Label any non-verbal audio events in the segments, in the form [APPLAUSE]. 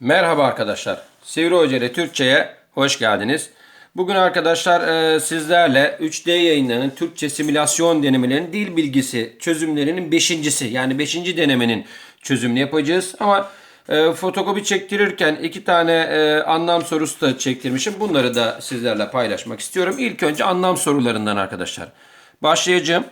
Merhaba arkadaşlar. Sivri Hoca ile Türkçe'ye hoş geldiniz. Bugün arkadaşlar e, sizlerle 3D yayınlarının Türkçe simülasyon denemelerinin dil bilgisi çözümlerinin 5.si yani 5. denemenin çözümünü yapacağız. Ama e, fotokopi çektirirken iki tane e, anlam sorusu da çektirmişim. Bunları da sizlerle paylaşmak istiyorum. İlk önce anlam sorularından arkadaşlar. Başlayacağım.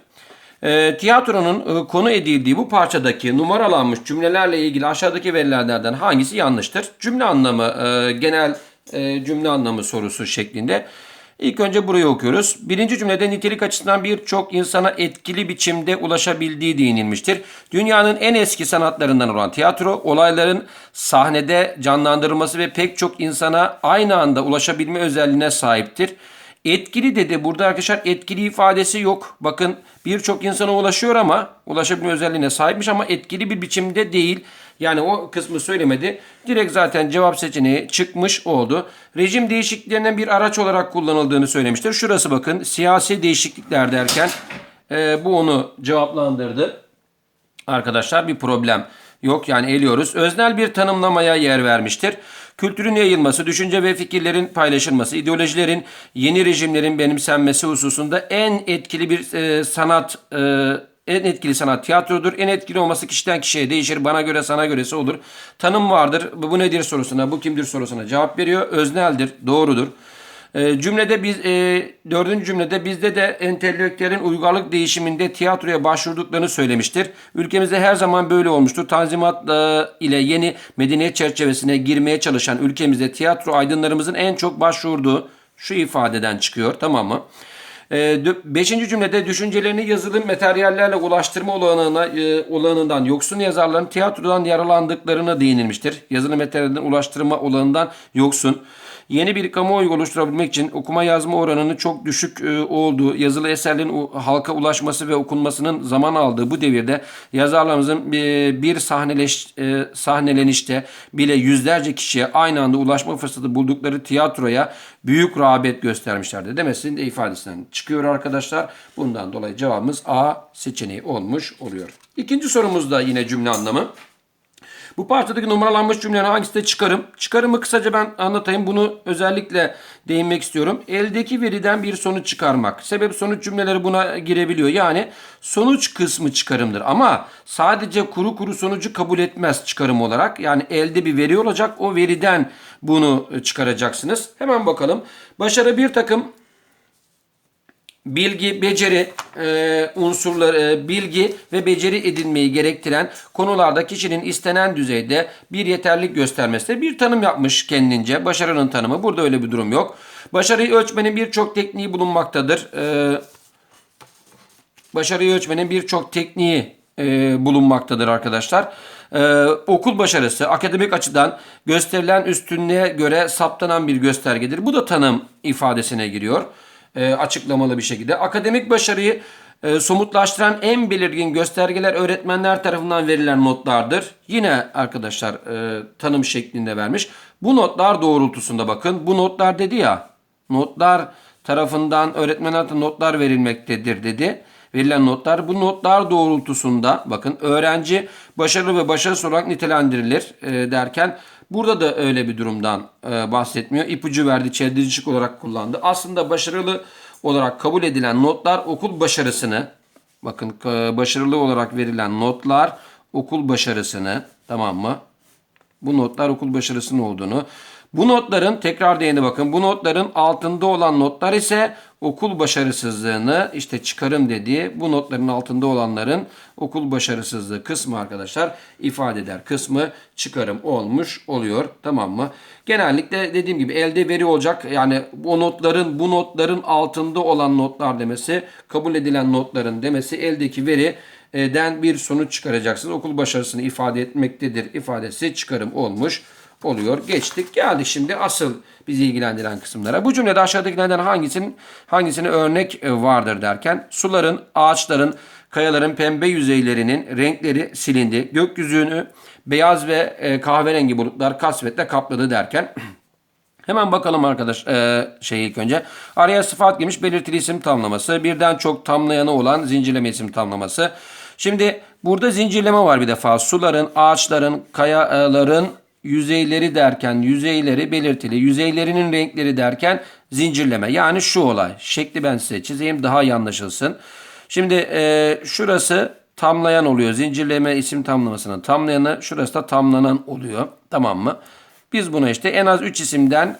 E, tiyatronun e, konu edildiği bu parçadaki numaralanmış cümlelerle ilgili aşağıdaki verilerden hangisi yanlıştır? Cümle anlamı, e, genel e, cümle anlamı sorusu şeklinde. İlk önce burayı okuyoruz. Birinci cümlede nitelik açısından birçok insana etkili biçimde ulaşabildiği değinilmiştir. Dünyanın en eski sanatlarından olan tiyatro, olayların sahnede canlandırılması ve pek çok insana aynı anda ulaşabilme özelliğine sahiptir. Etkili dedi. Burada arkadaşlar etkili ifadesi yok. Bakın birçok insana ulaşıyor ama ulaşabilme özelliğine sahipmiş ama etkili bir biçimde değil. Yani o kısmı söylemedi. Direkt zaten cevap seçeneği çıkmış oldu. Rejim değişikliklerinden bir araç olarak kullanıldığını söylemiştir. Şurası bakın siyasi değişiklikler derken e, bu onu cevaplandırdı. Arkadaşlar bir problem yok yani eliyoruz. Öznel bir tanımlamaya yer vermiştir. Kültürün yayılması, düşünce ve fikirlerin paylaşılması, ideolojilerin, yeni rejimlerin benimsenmesi hususunda en etkili bir e, sanat e, en etkili sanat tiyatrodur. En etkili olması kişiden kişiye değişir. Bana göre sana göresi olur. Tanım vardır. Bu nedir sorusuna, bu kimdir sorusuna cevap veriyor. Özneldir, doğrudur. E, cümlede biz e, dördüncü cümlede bizde de entelektüellerin uygarlık değişiminde tiyatroya başvurduklarını söylemiştir. Ülkemizde her zaman böyle olmuştur. Tanzimat e, ile yeni medeniyet çerçevesine girmeye çalışan ülkemizde tiyatro aydınlarımızın en çok başvurduğu şu ifadeden çıkıyor tamam mı? E, beşinci cümlede düşüncelerini yazılı materyallerle ulaştırma olanağına, e, olanından yoksun yazarların tiyatrodan yaralandıklarına değinilmiştir. Yazılı materyalden ulaştırma olanından yoksun. Yeni bir kamuoyu oluşturabilmek için okuma yazma oranının çok düşük e, olduğu, yazılı eserlerin halka ulaşması ve okunmasının zaman aldığı bu devirde yazarlarımızın bir, bir sahneleş, e, sahnelenişte bile yüzlerce kişiye aynı anda ulaşma fırsatı buldukları tiyatroya büyük rağbet göstermişlerdi. Demesinin de ifadesinden çıkıyor arkadaşlar. Bundan dolayı cevabımız A seçeneği olmuş oluyor. İkinci sorumuz da yine cümle anlamı. Bu parçadaki numaralanmış cümlelerin hangisi de çıkarım? Çıkarımı kısaca ben anlatayım. Bunu özellikle değinmek istiyorum. Eldeki veriden bir sonuç çıkarmak. Sebep sonuç cümleleri buna girebiliyor. Yani sonuç kısmı çıkarımdır. Ama sadece kuru kuru sonucu kabul etmez çıkarım olarak. Yani elde bir veri olacak. O veriden bunu çıkaracaksınız. Hemen bakalım. Başarı bir takım bilgi, beceri e, unsurları, e, bilgi ve beceri edinmeyi gerektiren konularda kişinin istenen düzeyde bir yeterlik göstermesidir. Bir tanım yapmış kendince. Başarının tanımı. Burada öyle bir durum yok. Başarıyı ölçmenin birçok tekniği bulunmaktadır. E, başarıyı ölçmenin birçok tekniği e, bulunmaktadır arkadaşlar. E, okul başarısı akademik açıdan gösterilen üstünlüğe göre saptanan bir göstergedir. Bu da tanım ifadesine giriyor. E, açıklamalı bir şekilde. Akademik başarıyı e, somutlaştıran en belirgin göstergeler öğretmenler tarafından verilen notlardır. Yine arkadaşlar e, tanım şeklinde vermiş. Bu notlar doğrultusunda bakın. Bu notlar dedi ya. Notlar tarafından öğretmenler notlar verilmektedir dedi. Verilen notlar bu notlar doğrultusunda bakın öğrenci başarılı ve başarısız olarak nitelendirilir derken burada da öyle bir durumdan e, bahsetmiyor. İpucu verdi, çeldiricilik olarak kullandı. Aslında başarılı olarak kabul edilen notlar okul başarısını bakın e, başarılı olarak verilen notlar okul başarısını tamam mı? Bu notlar okul başarısının olduğunu. Bu notların tekrar değine bakın. Bu notların altında olan notlar ise okul başarısızlığını işte çıkarım dediği bu notların altında olanların okul başarısızlığı kısmı arkadaşlar ifade eder. Kısmı çıkarım olmuş oluyor. Tamam mı? Genellikle dediğim gibi elde veri olacak. Yani bu notların bu notların altında olan notlar demesi kabul edilen notların demesi eldeki veri den bir sonuç çıkaracaksınız. Okul başarısını ifade etmektedir ifadesi çıkarım olmuş oluyor. Geçtik. Geldik şimdi asıl bizi ilgilendiren kısımlara. Bu cümlede aşağıdakilerden hangisinin hangisine örnek e, vardır derken suların, ağaçların, kayaların pembe yüzeylerinin renkleri silindi. Gökyüzünü beyaz ve e, kahverengi bulutlar kasvetle kapladı derken [CLEARS THROAT] Hemen bakalım arkadaş e, şey ilk önce. Araya sıfat girmiş belirtili isim tamlaması. Birden çok tamlayanı olan zincirleme isim tamlaması. Şimdi burada zincirleme var bir defa. Suların, ağaçların, kayaların yüzeyleri derken yüzeyleri belirtili, yüzeylerinin renkleri derken zincirleme. Yani şu olay. Şekli ben size çizeyim daha iyi anlaşılsın. Şimdi e, şurası tamlayan oluyor. Zincirleme isim tamlamasının tamlayanı. Şurası da tamlanan oluyor. Tamam mı? Biz buna işte en az 3 isimden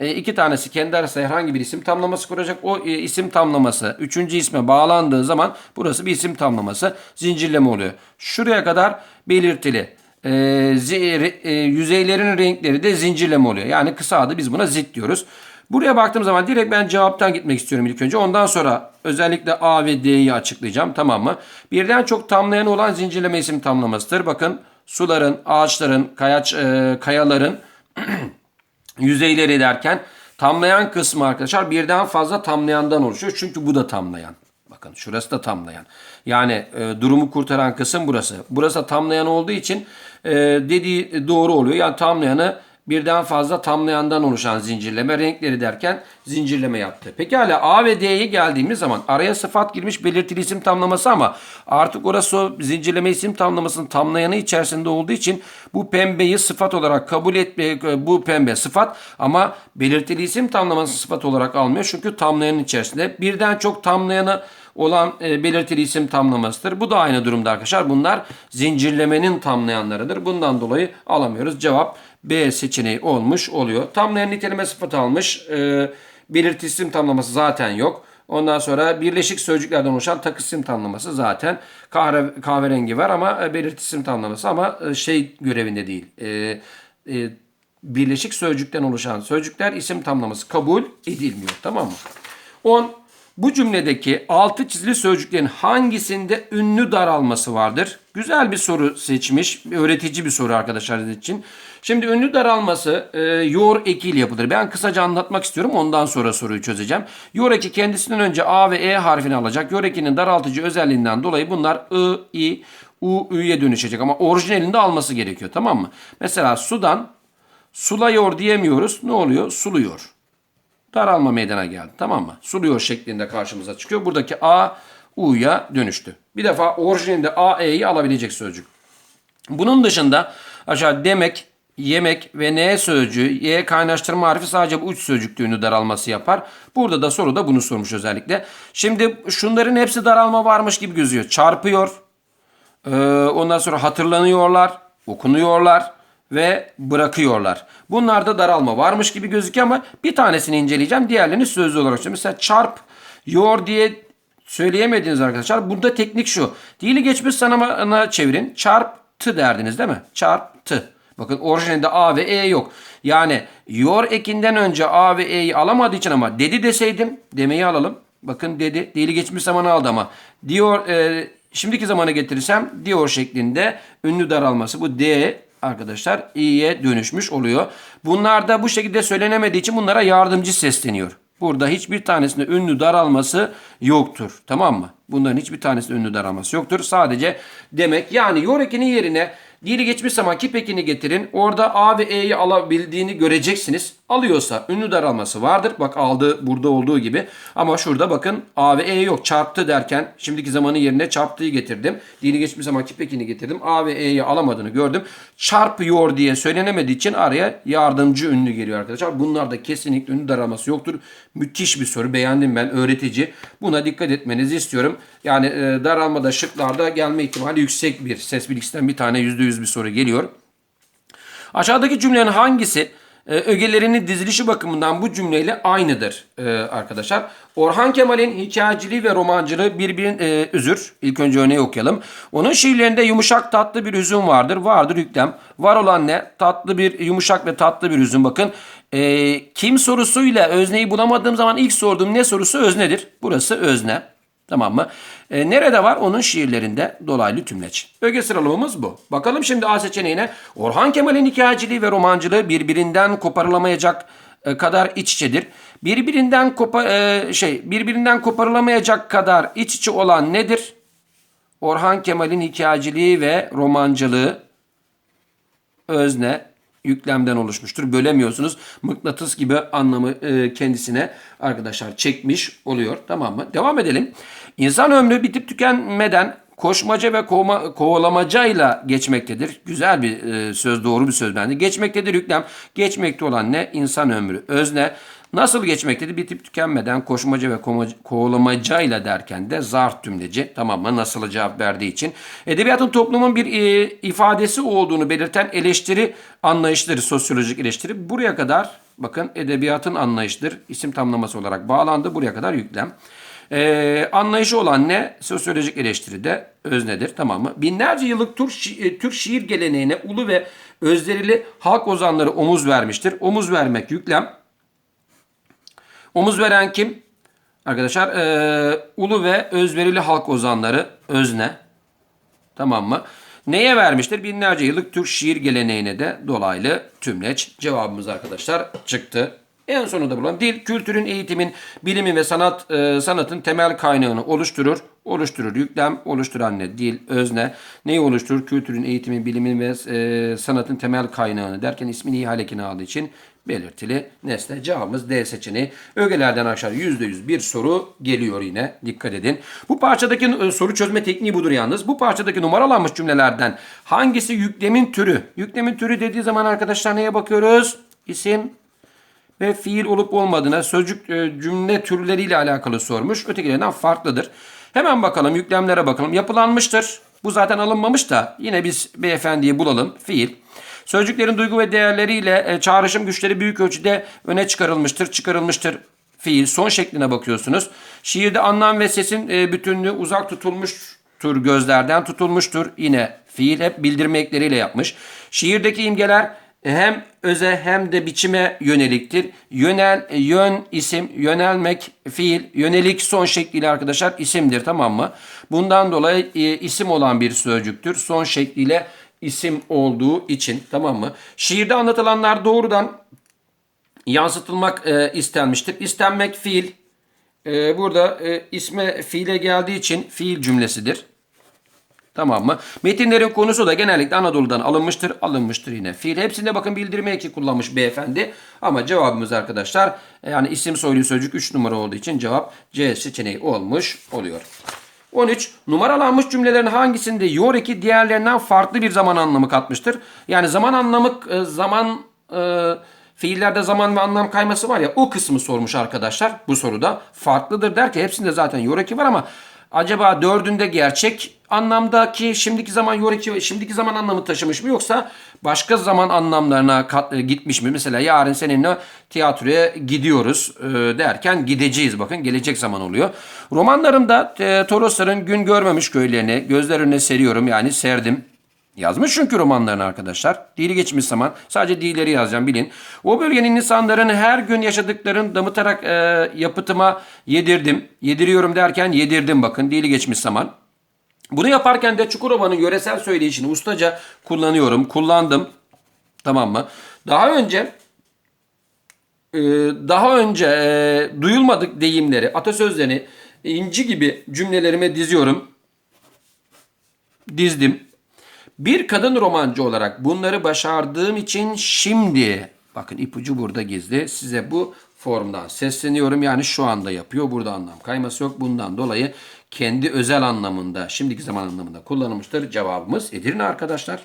e, iki tanesi kendi arasında herhangi bir isim tamlaması kuracak. O e, isim tamlaması üçüncü isme bağlandığı zaman burası bir isim tamlaması zincirleme oluyor. Şuraya kadar belirtili. E, re- e, yüzeylerin renkleri de zincirleme oluyor. Yani kısa adı biz buna zit diyoruz. Buraya baktığım zaman direkt ben cevaptan gitmek istiyorum ilk önce. Ondan sonra özellikle A ve D'yi açıklayacağım. Tamam mı? Birden çok tamlayan olan zincirleme isim tamlamasıdır. Bakın suların, ağaçların, kayaç, e, kayaların [CLEARS THROAT] yüzeyleri derken tamlayan kısmı arkadaşlar birden fazla tamlayandan oluşuyor. Çünkü bu da tamlayan. Bakın şurası da tamlayan. Yani e, durumu kurtaran kısım burası. Burası da tamlayan olduğu için e, dediği doğru oluyor. Yani tamlayanı birden fazla tamlayandan oluşan zincirleme renkleri derken zincirleme yaptı. Pekala A ve D'ye geldiğimiz zaman araya sıfat girmiş belirtili isim tamlaması ama artık orası o zincirleme isim tamlamasının tamlayanı içerisinde olduğu için bu pembeyi sıfat olarak kabul etme bu pembe sıfat ama belirtili isim tamlaması sıfat olarak almıyor çünkü tamlayanın içerisinde birden çok tamlayanı olan e, belirtili isim tamlamasıdır. Bu da aynı durumda arkadaşlar. Bunlar zincirlemenin tamlayanlarıdır. Bundan dolayı alamıyoruz. Cevap B seçeneği olmuş oluyor. Tamlayan niteleme sıfatı almış. E, belirtili isim tamlaması zaten yok. Ondan sonra birleşik sözcüklerden oluşan takı isim tamlaması zaten kahve, kahverengi var ama e, belirtili isim tamlaması ama e, şey görevinde değil. E, e, birleşik sözcükten oluşan sözcükler isim tamlaması kabul edilmiyor. Tamam mı? 10. Bu cümledeki altı çizili sözcüklerin hangisinde ünlü daralması vardır? Güzel bir soru seçmiş. Öğretici bir soru arkadaşlar için. Şimdi ünlü daralması e, yor ekiyle yapılır. Ben kısaca anlatmak istiyorum. Ondan sonra soruyu çözeceğim. Yor eki kendisinden önce A ve E harfini alacak. Yor ekinin daraltıcı özelliğinden dolayı bunlar I, I, U, Ü'ye dönüşecek. Ama orijinalinde alması gerekiyor. Tamam mı? Mesela sudan sulayor diyemiyoruz. Ne oluyor? Suluyor daralma meydana geldi. Tamam mı? Suluyor şeklinde karşımıza çıkıyor. Buradaki A U'ya dönüştü. Bir defa orijinalinde A, E'yi alabilecek sözcük. Bunun dışında aşağı demek, yemek ve ne sözcüğü, y kaynaştırma harfi sadece bu üç sözcükte ünlü daralması yapar. Burada da soruda bunu sormuş özellikle. Şimdi şunların hepsi daralma varmış gibi gözüyor. Çarpıyor, ee, ondan sonra hatırlanıyorlar, okunuyorlar ve bırakıyorlar. Bunlarda daralma varmış gibi gözüküyor ama bir tanesini inceleyeceğim. Diğerlerini sözlü olarak söyleyeyim. Mesela çarp, yor diye söyleyemediniz arkadaşlar. Burada teknik şu. Dili geçmiş sanamına çevirin. Çarptı derdiniz değil mi? Çarptı. Bakın orijinalinde A ve E yok. Yani yor ekinden önce A ve E'yi alamadığı için ama dedi deseydim demeyi alalım. Bakın dedi. Dili geçmiş zamanı aldı ama. Diyor e, şimdiki zamana getirirsem diyor şeklinde ünlü daralması. Bu D arkadaşlar i'ye dönüşmüş oluyor. Bunlar da bu şekilde söylenemediği için bunlara yardımcı sesleniyor. Burada hiçbir tanesinde ünlü daralması yoktur. Tamam mı? Bunların hiçbir tanesinde ünlü daralması yoktur. Sadece demek yani yorekinin yerine dili geçmiş zaman kipekini getirin. Orada A ve E'yi alabildiğini göreceksiniz. Alıyorsa ünlü daralması vardır. Bak aldı burada olduğu gibi. Ama şurada bakın A ve E yok. Çarptı derken şimdiki zamanın yerine çarptıyı getirdim. Dili geçmiş zaman kipekini getirdim. A ve E'yi alamadığını gördüm. Çarpıyor diye söylenemediği için araya yardımcı ünlü geliyor arkadaşlar. Bunlarda kesinlikle ünlü daralması yoktur. Müthiş bir soru. Beğendim ben. Öğretici. Buna dikkat etmenizi istiyorum. Yani e, daralmada şıklarda gelme ihtimali yüksek bir ses bilgisinden bir tane %100 bir soru geliyor. Aşağıdaki cümlenin hangisi e, ögelerinin dizilişi bakımından bu cümleyle aynıdır e, arkadaşlar. Orhan Kemal'in hikayeciliği ve romancılığı birbirinin e, özür. İlk önce örneği okuyalım. Onun şiirlerinde yumuşak tatlı bir hüzün vardır. Vardır yüklem. Var olan ne? Tatlı bir yumuşak ve tatlı bir hüzün. Bakın e, kim sorusuyla özneyi bulamadığım zaman ilk sorduğum ne sorusu öznedir. Burası özne. Tamam mı? E, nerede var? Onun şiirlerinde dolaylı tümleç. Öge sıralamamız bu. Bakalım şimdi A seçeneğine. Orhan Kemal'in hikayeciliği ve romancılığı birbirinden koparılamayacak e, kadar iç içedir. Birbirinden kopa, e, şey birbirinden koparılamayacak kadar iç içe olan nedir? Orhan Kemal'in hikayeciliği ve romancılığı özne yüklemden oluşmuştur. Bölemiyorsunuz. Mıknatıs gibi anlamı e, kendisine arkadaşlar çekmiş oluyor. Tamam mı? Devam edelim. İnsan ömrü bitip tükenmeden koşmaca ve kovma, kovalamacayla geçmektedir. Güzel bir e, söz, doğru bir söz bence. Geçmektedir yüklem. Geçmekte olan ne? İnsan ömrü. Özne. Nasıl geçmektedir? Bitip tükenmeden koşmaca ve koma- kovalamacayla derken de zarf tümleci. Tamam mı? Nasıl cevap verdiği için. Edebiyatın toplumun bir e, ifadesi olduğunu belirten eleştiri anlayışları, sosyolojik eleştiri. Buraya kadar bakın edebiyatın anlayışıdır. İsim tamlaması olarak bağlandı. Buraya kadar yüklem. Ee, anlayışı olan ne? Sosyolojik eleştiride öznedir. Tamam mı? Binlerce yıllık Türk, şi- e, Türk şiir geleneğine ulu ve özverili halk ozanları omuz vermiştir. Omuz vermek yüklem. Omuz veren kim? Arkadaşlar ee, ulu ve özverili halk ozanları özne. Tamam mı? Neye vermiştir? Binlerce yıllık Türk şiir geleneğine de dolaylı tümleç. Cevabımız arkadaşlar çıktı. En sonunda bulan dil, kültürün, eğitimin, bilimin ve sanat e, sanatın temel kaynağını oluşturur. Oluşturur yüklem, oluşturan ne? Dil, özne. Neyi oluşturur? Kültürün, eğitimin, bilimin ve e, sanatın temel kaynağını derken ismini ihale ekini aldığı için belirtili nesne. Cevabımız D seçeneği. Ögelerden aşağı %100 bir soru geliyor yine. Dikkat edin. Bu parçadaki e, soru çözme tekniği budur yalnız. Bu parçadaki numaralanmış cümlelerden hangisi yüklemin türü? Yüklemin türü dediği zaman arkadaşlar neye bakıyoruz? İsim ve fiil olup olmadığına sözcük e, cümle türleriyle alakalı sormuş. Ötekilerinden farklıdır. Hemen bakalım yüklemlere bakalım. Yapılanmıştır. Bu zaten alınmamış da yine biz beyefendiyi bulalım. Fiil. Sözcüklerin duygu ve değerleriyle e, çağrışım güçleri büyük ölçüde öne çıkarılmıştır, çıkarılmıştır. Fiil son şekline bakıyorsunuz. Şiirde anlam ve sesin e, bütünlüğü uzak tutulmuştur, gözlerden tutulmuştur. Yine fiil hep bildirme ekleriyle yapmış. Şiirdeki imgeler hem öze hem de biçime yöneliktir. Yönel, yön isim, yönelmek fiil, yönelik son şekliyle arkadaşlar isimdir tamam mı? Bundan dolayı e, isim olan bir sözcüktür. Son şekliyle isim olduğu için tamam mı? Şiirde anlatılanlar doğrudan yansıtılmak e, istenmiştir. İstenmek fiil. E, burada e, isme fiile geldiği için fiil cümlesidir. Tamam mı? Metinlerin konusu da genellikle Anadolu'dan alınmıştır. Alınmıştır yine. Fiil hepsinde bakın bildirme eki kullanmış beyefendi. Ama cevabımız arkadaşlar e, yani isim soylu sözcük 3 numara olduğu için cevap C seçeneği olmuş oluyor. 13. Numaralanmış cümlelerin hangisinde yor eki diğerlerinden farklı bir zaman anlamı katmıştır? Yani zaman anlamı e, zaman e, fiillerde zaman ve anlam kayması var ya o kısmı sormuş arkadaşlar bu soruda. Farklıdır der ki hepsinde zaten yor eki var ama acaba dördünde gerçek anlamdaki şimdiki zaman yor eki şimdiki zaman anlamı taşımış mı yoksa başka zaman anlamlarına kat, e, gitmiş mi? Mesela yarın seninle tiyatroya gidiyoruz e, derken gideceğiz bakın gelecek zaman oluyor. Romanlarımda e, Torosların gün görmemiş köylerini gözler önüne seriyorum yani serdim. Yazmış çünkü romanlarını arkadaşlar. Dili geçmiş zaman. Sadece dilleri yazacağım bilin. O bölgenin insanların her gün yaşadıklarını damıtarak e, yapıtıma yedirdim. Yediriyorum derken yedirdim bakın. Dili geçmiş zaman. Bunu yaparken de Çukurova'nın yöresel söyleyişini ustaca kullanıyorum. Kullandım. Tamam mı? Daha önce e, daha önce e, duyulmadık deyimleri, atasözlerini inci gibi cümlelerime diziyorum. Dizdim. Bir kadın romancı olarak bunları başardığım için şimdi bakın ipucu burada gizli. Size bu formdan sesleniyorum. Yani şu anda yapıyor. Burada anlam kayması yok. Bundan dolayı kendi özel anlamında, şimdiki zaman anlamında kullanılmıştır. Cevabımız Edirne arkadaşlar.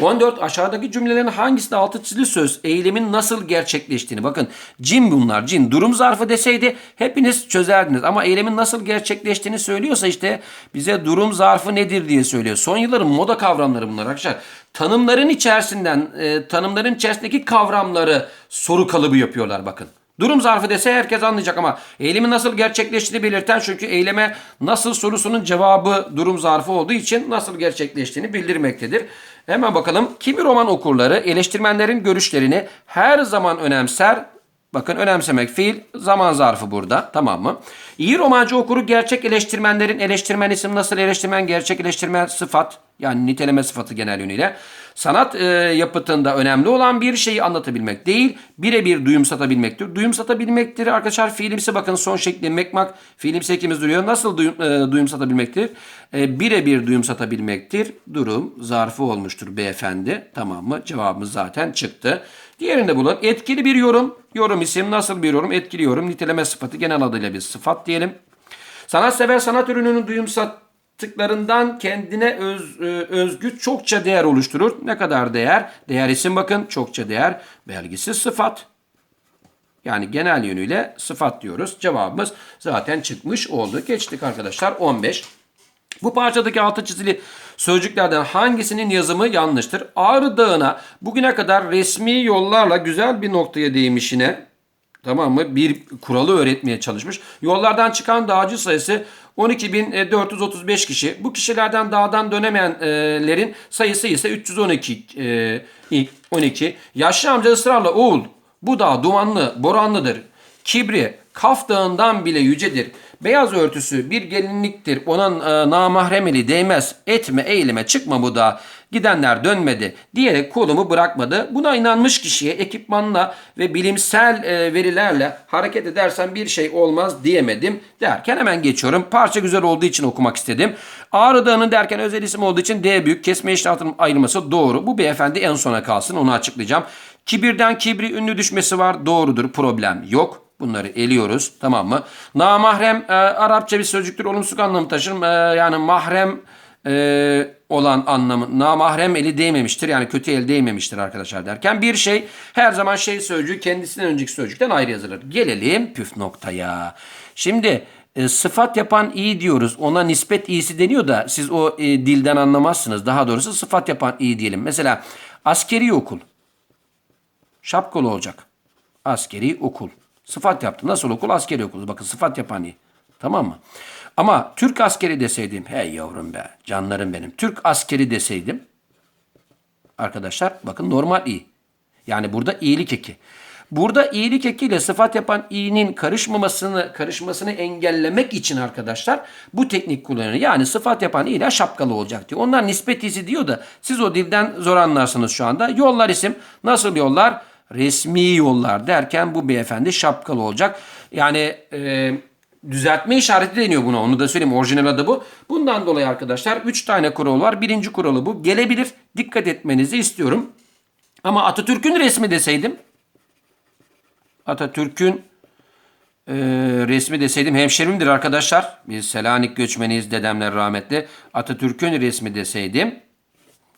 14 aşağıdaki cümlelerin hangisinde altı çizili söz eylemin nasıl gerçekleştiğini bakın cin bunlar cin durum zarfı deseydi hepiniz çözerdiniz ama eylemin nasıl gerçekleştiğini söylüyorsa işte bize durum zarfı nedir diye söylüyor. Son yılların moda kavramları bunlar arkadaşlar. Tanımların içerisinden e, tanımların içerisindeki kavramları soru kalıbı yapıyorlar bakın. Durum zarfı dese herkes anlayacak ama eylemin nasıl gerçekleştiğini belirten çünkü eyleme nasıl sorusunun cevabı durum zarfı olduğu için nasıl gerçekleştiğini bildirmektedir. Hemen bakalım kimi roman okurları eleştirmenlerin görüşlerini her zaman önemser. Bakın önemsemek fiil zaman zarfı burada tamam mı? İyi romancı okuru gerçek eleştirmenlerin eleştirmen isim nasıl eleştirmen gerçek eleştirmen sıfat yani niteleme sıfatı genel yönüyle. Sanat e, yapıtında önemli olan bir şeyi anlatabilmek değil, birebir duyum satabilmektir. Duyum satabilmektir arkadaşlar fiilimsi bakın son şekli mekmak fiilimsi ekimiz duruyor. Nasıl duyum, e, duyum satabilmektir? E, birebir duyum satabilmektir. Durum zarfı olmuştur beyefendi. Tamam mı? Cevabımız zaten çıktı. Diğerinde bulun. Etkili bir yorum. Yorum isim nasıl bir yorum? Etkili yorum. Niteleme sıfatı genel adıyla bir sıfat diyelim. Sanatsever sanat ürününün duyum sat tıklarından kendine öz, e, özgü çokça değer oluşturur. Ne kadar değer? Değer isim bakın çokça değer. Belgisi sıfat. Yani genel yönüyle sıfat diyoruz. Cevabımız zaten çıkmış oldu. Geçtik arkadaşlar 15. Bu parçadaki altı çizili sözcüklerden hangisinin yazımı yanlıştır? Ağrı Dağı'na bugüne kadar resmi yollarla güzel bir noktaya değmişine tamam mı? Bir kuralı öğretmeye çalışmış. Yollardan çıkan dağcı sayısı 12.435 kişi. Bu kişilerden dağdan dönemeyenlerin sayısı ise 312. e, ilk 12. Yaşlı amca ısrarla oğul bu dağ dumanlı, boranlıdır. Kibri Kaf Dağı'ndan bile yücedir. Beyaz örtüsü bir gelinliktir. Ona e, namahremeli değmez. Etme eğilime çıkma bu da. Gidenler dönmedi diyerek kolumu bırakmadı. Buna inanmış kişiye ekipmanla ve bilimsel e, verilerle hareket edersen bir şey olmaz diyemedim derken hemen geçiyorum. Parça güzel olduğu için okumak istedim. Ağrı Dağı'nın derken özel isim olduğu için D büyük kesme işaretinin ayrılması doğru. Bu beyefendi en sona kalsın onu açıklayacağım. Kibirden kibri ünlü düşmesi var doğrudur problem yok. Bunları eliyoruz tamam mı? Namahrem e, Arapça bir sözcüktür olumsuz anlamı taşır. E, yani mahrem e, olan anlamı namahrem eli değmemiştir. Yani kötü el değmemiştir arkadaşlar derken bir şey her zaman şey sözcüğü kendisinden önceki sözcükten ayrı yazılır. Gelelim püf noktaya. Şimdi e, sıfat yapan iyi diyoruz. Ona nispet iyisi deniyor da siz o e, dilden anlamazsınız. Daha doğrusu sıfat yapan iyi diyelim. Mesela askeri okul. Şapkalı olacak. Askeri okul. Sıfat yaptım. Nasıl okul? Askeri okul. Bakın sıfat yapan iyi. Tamam mı? Ama Türk askeri deseydim. Hey yavrum be. Canlarım benim. Türk askeri deseydim. Arkadaşlar bakın normal iyi. Yani burada iyilik eki. Burada iyilik ekiyle sıfat yapan i'nin karışmamasını karışmasını engellemek için arkadaşlar bu teknik kullanılıyor. Yani sıfat yapan i ile şapkalı olacak diyor. Onlar nispet izi diyor da siz o dilden zor anlarsınız şu anda. Yollar isim. Nasıl yollar? Resmi yollar derken bu beyefendi şapkalı olacak. Yani e, düzeltme işareti deniyor buna. Onu da söyleyeyim. Orijinal adı bu. Bundan dolayı arkadaşlar 3 tane kural var. Birinci kuralı bu. Gelebilir. Dikkat etmenizi istiyorum. Ama Atatürk'ün resmi deseydim Atatürk'ün e, resmi deseydim hemşerimdir arkadaşlar. Biz Selanik göçmeniyiz dedemler rahmetli. Atatürk'ün resmi deseydim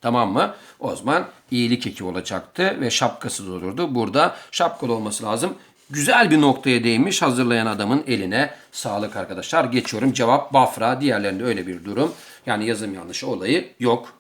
tamam mı? O zaman iyilik eki olacaktı ve şapkasız olurdu. Burada şapkalı olması lazım. Güzel bir noktaya değinmiş hazırlayan adamın eline sağlık arkadaşlar. Geçiyorum cevap Bafra. Diğerlerinde öyle bir durum. Yani yazım yanlışı olayı yok.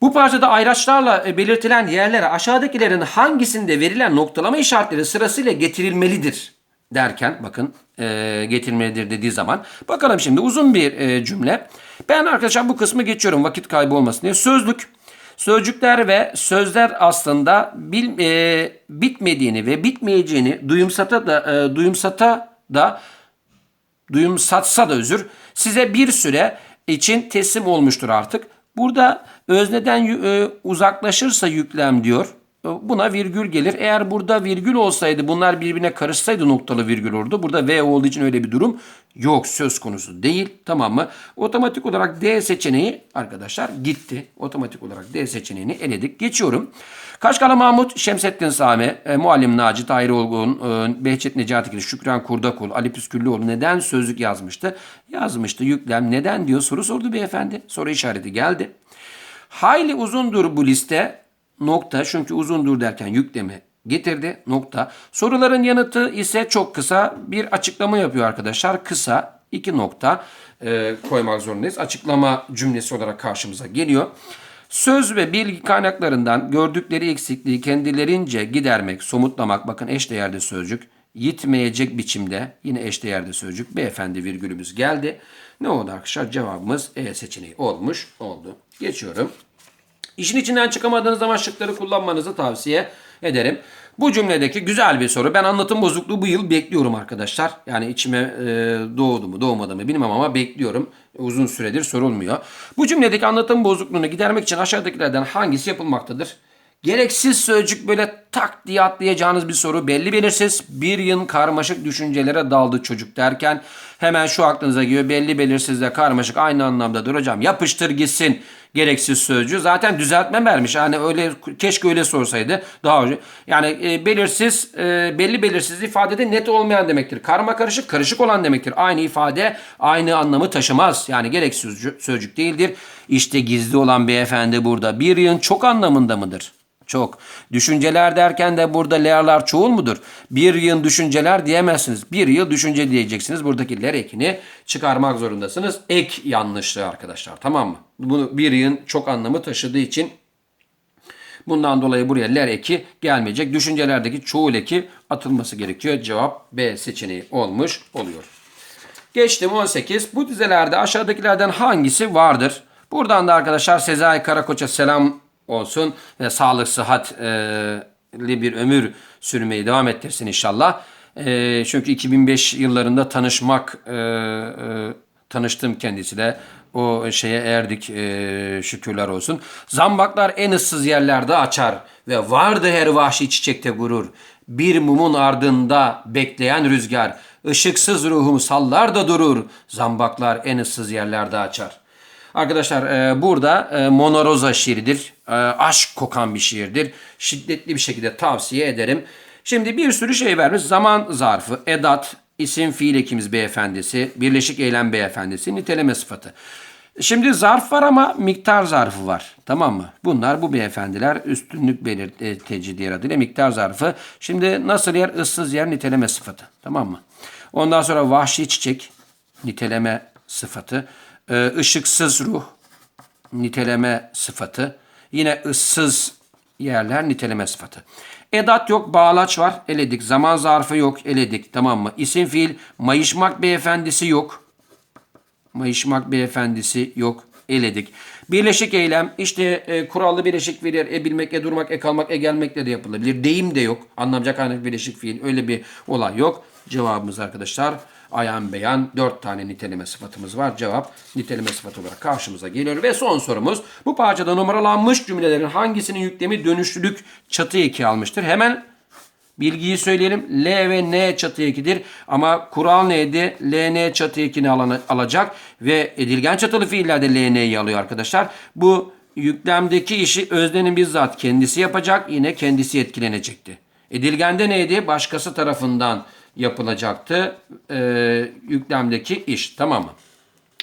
Bu parçada ayraçlarla e, belirtilen yerlere aşağıdakilerin hangisinde verilen noktalama işaretleri sırasıyla getirilmelidir derken bakın e, getirilmelidir dediği zaman bakalım şimdi uzun bir e, cümle. Ben arkadaşlar bu kısmı geçiyorum vakit kaybı olmasın diye. Sözlük Sözcükler ve sözler aslında bil, e, bitmediğini ve bitmeyeceğini duyumsata da e, duyumsata da duyumsatsa da özür size bir süre için teslim olmuştur artık. Burada özneden e, uzaklaşırsa yüklem diyor. Buna virgül gelir. Eğer burada virgül olsaydı bunlar birbirine karışsaydı noktalı virgül olurdu. Burada V olduğu için öyle bir durum yok söz konusu değil. Tamam mı? Otomatik olarak D seçeneği arkadaşlar gitti. Otomatik olarak D seçeneğini eledik. Geçiyorum. Kaşgarlı Mahmut, Şemsettin Sami, e, Muallim Naci, Tahir Olgun, e, Behçet Necatigil, Şükran Kurdakul, Ali Püsküllüoğlu neden sözlük yazmıştı? Yazmıştı yüklem. Neden diyor soru sordu beyefendi. Soru işareti geldi. Hayli uzundur bu liste nokta çünkü uzundur derken yüklemi getirdi nokta. Soruların yanıtı ise çok kısa bir açıklama yapıyor arkadaşlar. Kısa iki nokta e, koymak zorundayız. Açıklama cümlesi olarak karşımıza geliyor. Söz ve bilgi kaynaklarından gördükleri eksikliği kendilerince gidermek, somutlamak bakın eşdeğerde sözcük yitmeyecek biçimde yine eşdeğerde sözcük beyefendi virgülümüz geldi. Ne oldu arkadaşlar? Cevabımız E seçeneği olmuş oldu. Geçiyorum. İşin içinden çıkamadığınız zaman şıkları kullanmanızı tavsiye ederim. Bu cümledeki güzel bir soru. Ben anlatım bozukluğu bu yıl bekliyorum arkadaşlar. Yani içime e, doğdu mu doğmadı mı bilmem ama bekliyorum. Uzun süredir sorulmuyor. Bu cümledeki anlatım bozukluğunu gidermek için aşağıdakilerden hangisi yapılmaktadır? Gereksiz sözcük böyle tak diye atlayacağınız bir soru belli belirsiz. Bir yıl karmaşık düşüncelere daldı çocuk derken hemen şu aklınıza geliyor belli belirsiz de karmaşık aynı anlamdadır hocam yapıştır gitsin. Gereksiz sözcüğü. Zaten düzeltme vermiş. Yani öyle keşke öyle sorsaydı daha önce. Yani e, belirsiz e, belli belirsiz ifadede net olmayan demektir. Karma karışık karışık olan demektir. Aynı ifade aynı anlamı taşımaz. Yani gereksiz sözcük değildir. İşte gizli olan beyefendi burada. Bir yığın çok anlamında mıdır? Çok. Düşünceler derken de burada learlar çoğul mudur? Bir yıl düşünceler diyemezsiniz. Bir yıl düşünce diyeceksiniz. Buradaki ler ekini çıkarmak zorundasınız. Ek yanlışlığı arkadaşlar. Tamam mı? Bunu bir yığın çok anlamı taşıdığı için bundan dolayı buraya ler eki gelmeyecek. Düşüncelerdeki çoğul eki atılması gerekiyor. Cevap B seçeneği olmuş oluyor. Geçtim 18. Bu dizelerde aşağıdakilerden hangisi vardır? Buradan da arkadaşlar Sezai Karakoç'a selam olsun ve sağlık sıhhatli bir ömür sürmeyi devam ettirsin inşallah. E, çünkü 2005 yıllarında tanışmak e, e, tanıştım kendisiyle. O şeye erdik e, şükürler olsun. Zambaklar en ıssız yerlerde açar ve vardı her vahşi çiçekte gurur. Bir mumun ardında bekleyen rüzgar. Işıksız ruhum sallar da durur. Zambaklar en ıssız yerlerde açar. Arkadaşlar e, burada e, Monoroza şiiridir. E, aşk kokan bir şiirdir. Şiddetli bir şekilde tavsiye ederim. Şimdi bir sürü şey vermiş. Zaman zarfı, edat, isim fiil ekimiz beyefendisi, birleşik eylem beyefendisi, niteleme sıfatı. Şimdi zarf var ama miktar zarfı var. Tamam mı? Bunlar bu beyefendiler üstünlük belirtici diğer adıyla miktar zarfı. Şimdi nasıl yer? ıssız yer niteleme sıfatı. Tamam mı? Ondan sonra vahşi çiçek niteleme sıfatı. Ee, ışıksız ruh niteleme sıfatı. Yine ıssız yerler niteleme sıfatı. Edat yok, bağlaç var, eledik. Zaman zarfı yok, eledik. Tamam mı? İsim fiil, mayışmak beyefendisi yok. Mayışmak beyefendisi yok, eledik. Birleşik eylem, işte e, kurallı birleşik fiil, e bilmek, e durmak, e kalmak, e gelmekle de yapılabilir. Deyim de yok. Anlamca kaynak birleşik fiil, öyle bir olay yok. Cevabımız arkadaşlar ayan beyan dört tane niteleme sıfatımız var. Cevap niteleme sıfatı olarak karşımıza geliyor. Ve son sorumuz bu parçada numaralanmış cümlelerin hangisinin yüklemi dönüşlülük çatı eki almıştır? Hemen bilgiyi söyleyelim. L ve N çatı ekidir. Ama kural neydi? L, N çatı ekini alacak ve edilgen çatılı fiillerde L, N'yi alıyor arkadaşlar. Bu yüklemdeki işi öznenin bizzat kendisi yapacak. Yine kendisi etkilenecekti. Edilgende neydi? Başkası tarafından yapılacaktı e, yüklemdeki iş. Tamam mı?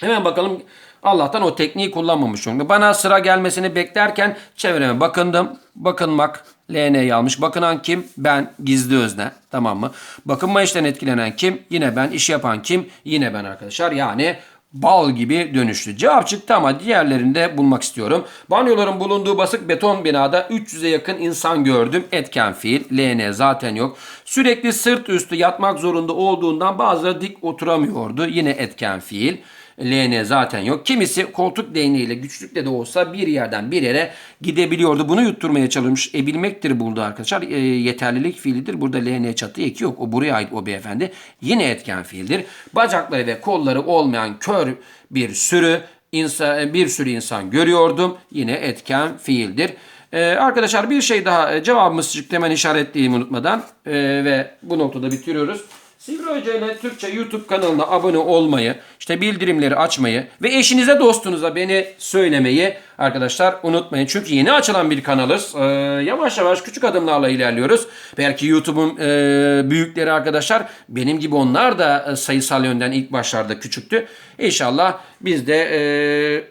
Hemen bakalım Allah'tan o tekniği kullanmamış çünkü. Bana sıra gelmesini beklerken çevreme bakındım. Bakınmak LN'yi almış. Bakınan kim? Ben gizli özne. Tamam mı? Bakınma işten etkilenen kim? Yine ben. İş yapan kim? Yine ben arkadaşlar. Yani bal gibi dönüştü. Cevap çıktı ama diğerlerini de bulmak istiyorum. Banyoların bulunduğu basık beton binada 300'e yakın insan gördüm. Etken fiil. LN zaten yok. Sürekli sırt üstü yatmak zorunda olduğundan bazıları dik oturamıyordu. Yine etken fiil. LN zaten yok. Kimisi koltuk değneğiyle güçlükle de olsa bir yerden bir yere gidebiliyordu. Bunu yutturmaya çalışmış. E bilmektir burada arkadaşlar. E, yeterlilik fiilidir. Burada LN çatı eki yok. O buraya ait o beyefendi. Yine etken fiildir. Bacakları ve kolları olmayan kör bir sürü insan, bir sürü insan görüyordum. Yine etken fiildir. Ee, arkadaşlar bir şey daha e, cevabımız çıktı hemen işaretleyeyim unutmadan ee, ve bu noktada bitiriyoruz. Sivri Hoca ile Türkçe YouTube kanalına abone olmayı, işte bildirimleri açmayı ve eşinize dostunuza beni söylemeyi arkadaşlar unutmayın. Çünkü yeni açılan bir kanalız. Ee, yavaş yavaş küçük adımlarla ilerliyoruz. Belki YouTube'un e, büyükleri arkadaşlar benim gibi onlar da e, sayısal yönden ilk başlarda küçüktü. İnşallah biz de e,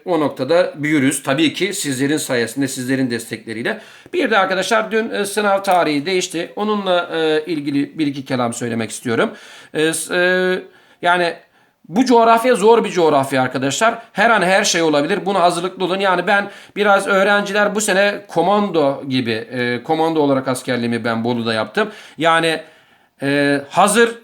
o noktada büyürüz. Tabii ki sizlerin sayesinde, sizlerin destekleriyle. Bir de arkadaşlar dün e, sınav tarihi değişti. Onunla e, ilgili bir iki kelam söylemek istiyorum. E, e, yani bu coğrafya zor bir coğrafya arkadaşlar. Her an her şey olabilir. Buna hazırlıklı olun. Yani ben biraz öğrenciler bu sene komando gibi, e, komando olarak askerliğimi ben Bolu'da yaptım. Yani e, hazır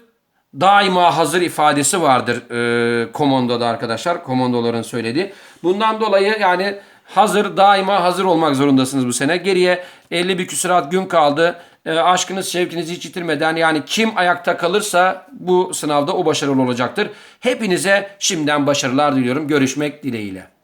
daima hazır ifadesi vardır e, komandoda arkadaşlar. Komandoların söylediği. Bundan dolayı yani hazır daima hazır olmak zorundasınız bu sene. Geriye 50 bir küsurat gün kaldı. E, aşkınız şevkinizi hiç yitirmeden yani kim ayakta kalırsa bu sınavda o başarılı olacaktır. Hepinize şimdiden başarılar diliyorum. Görüşmek dileğiyle.